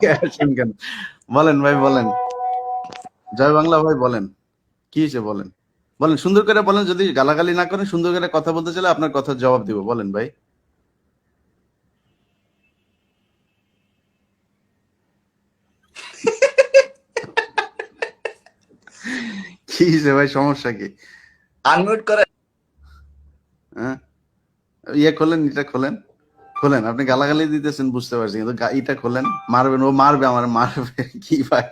আসেন কেন? বলেন ভাই বলেন। জয় বাংলা ভাই বলেন। কি হয়েছে বলেন। বলেন সুন্দর করে বলেন যদি গালাগালি না করেন সুন্দর করে কথা বলতে চাইলে আপনার কথার জবাব দিব বলেন ভাই। কি হয়েছে ভাই সমস্যা কি? আনমিউট করে হ্যাঁ? ইয়ে খোলেন এটা খোলেন। খোলেন, আপনি গালাগালি দিতেছেন, বুঝতে পারছি, কিন্তু এটা খোলেন, মারবেন, ও মারবে, আমার মারবে, কি ভাই?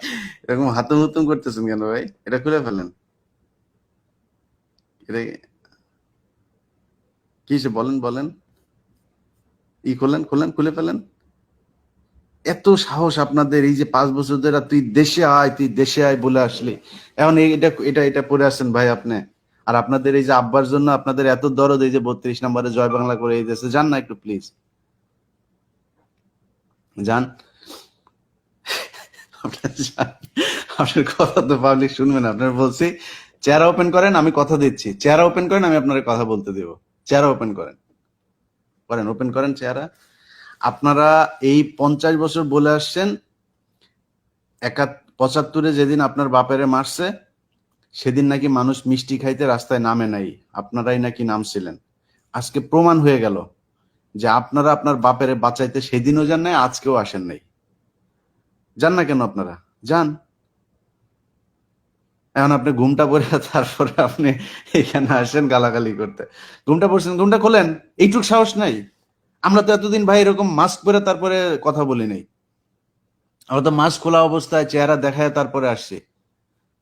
এরকম হাতুম হুতুম করতেছেন কেন ভাই? এটা খুলে ফেলেন। কি হয়েছে বলেন বলেন। ই খোলেন খোলেন, খুলে ফেলেন। এত সাহস আপনাদের, এই যে পাঁচ বছর ধরে তুই দেশে আয়, তুই দেশে আয় বলে আসলি। এখন এটা এটা এটা পড়ে আসছেন ভাই আপনি। আর আপনাদের এই যে আব্বার জন্য আপনাদের এত দরদ, এই যে বত্রিশ নম্বরে জয় বাংলা করে দেশে যান না একটু প্লিজ যান আপনার কথা তো পাবলিক শুনবে না আপনার বলছি, চেহারা ওপেন করেন, আমি কথা দিচ্ছি। চেহারা ওপেন করেন, আমি আপনার কথা বলতে দেব। চেহারা ওপেন করেন। করেন ওপেন করেন চেহারা। আপনারা এই পঞ্চাশ বছর বলে আসছেন একা পঁচাত্তরে যেদিন আপনার বাপেরে মারছে, সেদিন নাকি মানুষ মিষ্টি খাইতে রাস্তায় নামে নাই। আপনারাই নাকি নামছিলেন। আজকে প্রমাণ হয়ে গেল। যে আপনারা আপনার বাপেরে বাঁচাইতে সেদিনও যান নাই, আজকেও আসেন নাই। যান না কেন আপনারা? যান। এখন আপনি ঘুমটা পরে তারপরে আপনি এখানে আসেন গালাগালি করতে। ঘুমটা পড়ছেন, ঘুমটা খোলেন, এইটুক সাহস নাই। আমরা তো এতদিন ভাই এরকম মাস্ক পরে তারপরে কথা বলি নাই। আমরা তো মাস্ক খোলা অবস্থায় চেহারা দেখায় তারপরে আসছি।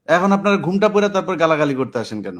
এখন আপনারা ঘুমটা পরে তারপর গালাগালি করতে আসেন কেন?